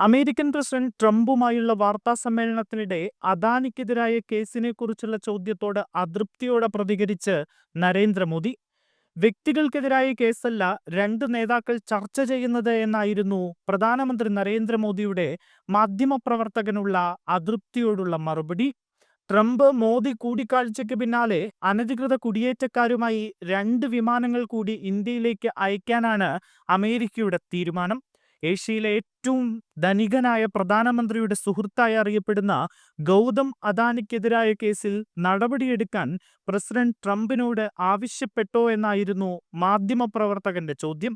American president ട്രംപുമായുള്ള വാർത്താ സമ്മേളനത്തിനിടെ അദാനിക്കെതിരായ കേസിനെ കുറിച്ചുള്ള ചോദ്യത്തോട് അതൃപ്തിയോടെ പ്രതികരിച്ച് നരേന്ദ്രമോദി വ്യക്തികൾക്കെതിരായ കേസല്ല രണ്ട് നേതാക്കൾ ചർച്ച ചെയ്യുന്നത് എന്നായിരുന്നു പ്രധാനമന്ത്രി നരേന്ദ്രമോദിയുടെ മാധ്യമപ്രവർത്തകനുള്ള അതൃപ്തിയോടുള്ള മറുപടി. ട്രംപ് മോദി കൂടിക്കാഴ്ചയ്ക്ക് പിന്നാലെ അനധികൃത കുടിയേറ്റക്കാരുമായി രണ്ട് വിമാനങ്ങൾ കൂടി ഇന്ത്യയിലേക്ക് അയക്കാനാണ് അമേരിക്കയുടെ തീരുമാനം. ഏഷ്യയിലെ ഏറ്റവും ധനികനായ പ്രധാനമന്ത്രിയുടെ സുഹൃത്തായി അറിയപ്പെടുന്ന ഗൗതം അദാനിക്കെതിരായ കേസിൽ നടപടിയെടുക്കാൻ പ്രസിഡന്റ് ട്രംപിനോട് ആവശ്യപ്പെട്ടോ എന്നായിരുന്നു മാധ്യമപ്രവർത്തകന്റെ ചോദ്യം.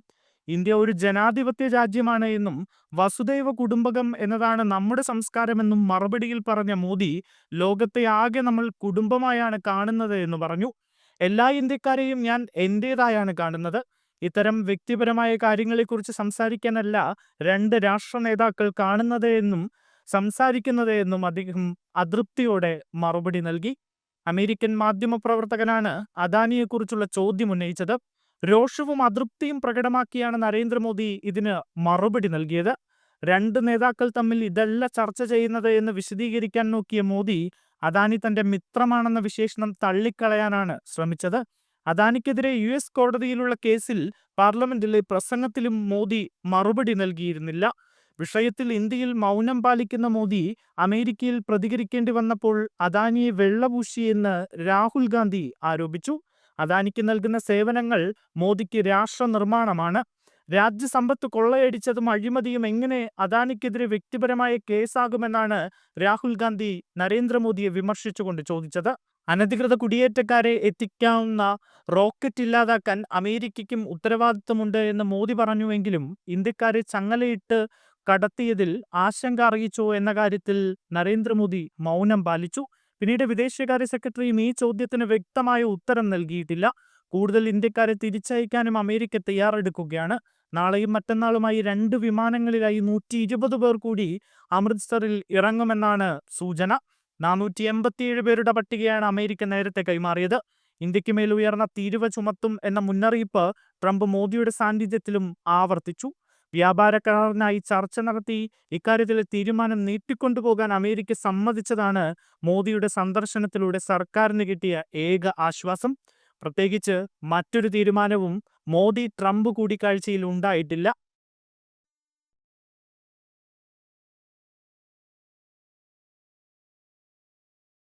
ഇന്ത്യ ഒരു ജനാധിപത്യ രാജ്യമാണ് എന്നും വസുദൈവ കുടുംബകം എന്നതാണ് നമ്മുടെ സംസ്കാരമെന്നും മറുപടിയിൽ പറഞ്ഞ മോദി ലോകത്തെ ആകെ നമ്മൾ കുടുംബമായാണ് കാണുന്നത് എന്ന് പറഞ്ഞു. എല്ലാ ഇന്ത്യക്കാരെയും ഞാൻ എന്റേതായാണ് കാണുന്നത്. ഇത്തരം വ്യക്തിപരമായ കാര്യങ്ങളെക്കുറിച്ച് സംസാരിക്കാനല്ല രണ്ട് രാഷ്ട്ര നേതാക്കൾ കാണുന്നത് എന്നും സംസാരിക്കുന്നത് എന്നും അദ്ദേഹം അതൃപ്തിയോടെ മറുപടി നൽകി. അമേരിക്കൻ മാധ്യമപ്രവർത്തകനാണ് അദാനിയെക്കുറിച്ചുള്ള ചോദ്യം ഉന്നയിച്ചത്. രോഷവും അതൃപ്തിയും പ്രകടമാക്കിയാണ് നരേന്ദ്രമോദി ഇതിന് മറുപടി നൽകിയത്. രണ്ട് നേതാക്കൾ തമ്മിൽ ഇതല്ല ചർച്ച ചെയ്യുന്നത് എന്ന് വിശദീകരിക്കാൻ നോക്കിയ മോദി അദാനി തന്റെ മിത്രമാണെന്ന വിശേഷണം തള്ളിക്കളയാനാണ് ശ്രമിച്ചത്. അദാനിക്കെതിരെ യു എസ് കോടതിയിലുള്ള കേസിൽ പാർലമെന്റിലെ പ്രസംഗത്തിലും മോദി മറുപടി നൽകിയിരുന്നില്ല. വിഷയത്തിൽ ഇന്ത്യയിൽ മൗനം പാലിക്കുന്ന മോദി അമേരിക്കയിൽ പ്രതികരിക്കേണ്ടി വന്നപ്പോൾ അദാനിയെ വെള്ളപൂശിയെന്ന് രാഹുൽ ഗാന്ധി ആരോപിച്ചു. അദാനിക്ക് നൽകുന്ന സേവനങ്ങൾ മോദിക്ക് രാഷ്ട്ര നിർമ്മാണമാണ് രാജ്യസമ്പത്ത് കൊള്ളയടിച്ചതും അഴിമതിയും എങ്ങനെ അദാനിക്കെതിരെ വ്യക്തിപരമായ കേസാകുമെന്നാണ് രാഹുൽ ഗാന്ധി നരേന്ദ്രമോദിയെ വിമർശിച്ചുകൊണ്ട് ചോദിച്ചത്. അനധികൃത കുടിയേറ്റക്കാരെ എത്തിക്കാവുന്ന റോക്കറ്റ് ഇല്ലാതാക്കാൻ അമേരിക്കയ്ക്കും ഉത്തരവാദിത്തമുണ്ട് എന്ന് മോദി പറഞ്ഞുവെങ്കിലും ഇന്ത്യക്കാരെ ചങ്ങലയിട്ട് കടത്തിയതിൽ ആശങ്ക അറിയിച്ചോ എന്ന കാര്യത്തിൽ നരേന്ദ്രമോദി മൗനം പാലിച്ചു. പിന്നീട് വിദേശകാര്യ സെക്രട്ടറിയും ഈ ചോദ്യത്തിന് വ്യക്തമായ ഉത്തരം നൽകിയിട്ടില്ല. കൂടുതൽ ഇന്ത്യക്കാരെ തിരിച്ചയക്കാനും അമേരിക്ക തയ്യാറെടുക്കുകയാണ്. നാളെയും മറ്റന്നാളുമായി രണ്ട് വിമാനങ്ങളിലായി നൂറ്റി ഇരുപത് പേർ കൂടി അമൃത്സറിൽ ഇറങ്ങുമെന്നാണ് സൂചന. നാനൂറ്റി എൺപത്തിയേഴ് പേരുടെ പട്ടികയാണ് അമേരിക്ക നേരത്തെ കൈമാറിയത്. ഇന്ത്യയ്ക്ക് മേൽ ഉയർന്ന തീരുവ ചുമത്തും എന്ന മുന്നറിയിപ്പ് ട്രംപ് മോദിയുടെ സാന്നിധ്യത്തിലും ആവർത്തിച്ചു. വ്യാപാര കരാറിനായി ചർച്ച നടത്തി ഇക്കാര്യത്തിൽ തീരുമാനം നീട്ടിക്കൊണ്ടുപോകാൻ അമേരിക്ക സമ്മതിച്ചതാണ് മോദിയുടെ സന്ദർശനത്തിലൂടെ സർക്കാരിന് കിട്ടിയ ഏക ആശ്വാസം. പ്രത്യേകിച്ച് മറ്റൊരു തീരുമാനവും മോദി ട്രംപ് കൂടിക്കാഴ്ചയിൽ ഉണ്ടായിട്ടില്ല.